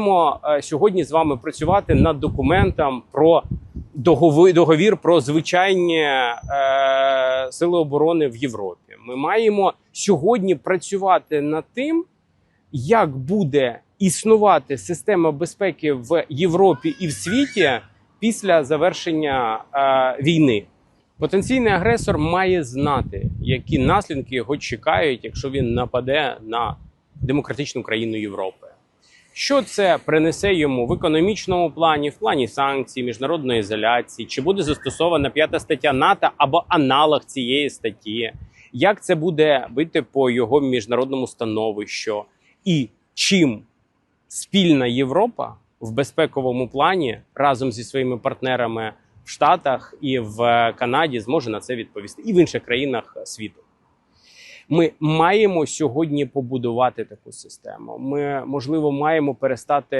Будемо е, сьогодні з вами працювати над документом про договір, договір про звичайні е, сили оборони в Європі. Ми маємо сьогодні працювати над тим, як буде існувати система безпеки в Європі і в світі після завершення е, війни. Потенційний агресор має знати, які наслідки його чекають, якщо він нападе на демократичну країну Європи. Що це принесе йому в економічному плані, в плані санкцій, міжнародної ізоляції? Чи буде застосована п'ята стаття НАТО або аналог цієї статті? Як це буде бити по його міжнародному становищу? І чим спільна Європа в безпековому плані разом зі своїми партнерами в Штатах і в Канаді зможе на це відповісти, і в інших країнах світу? Ми маємо сьогодні побудувати таку систему. Ми можливо маємо перестати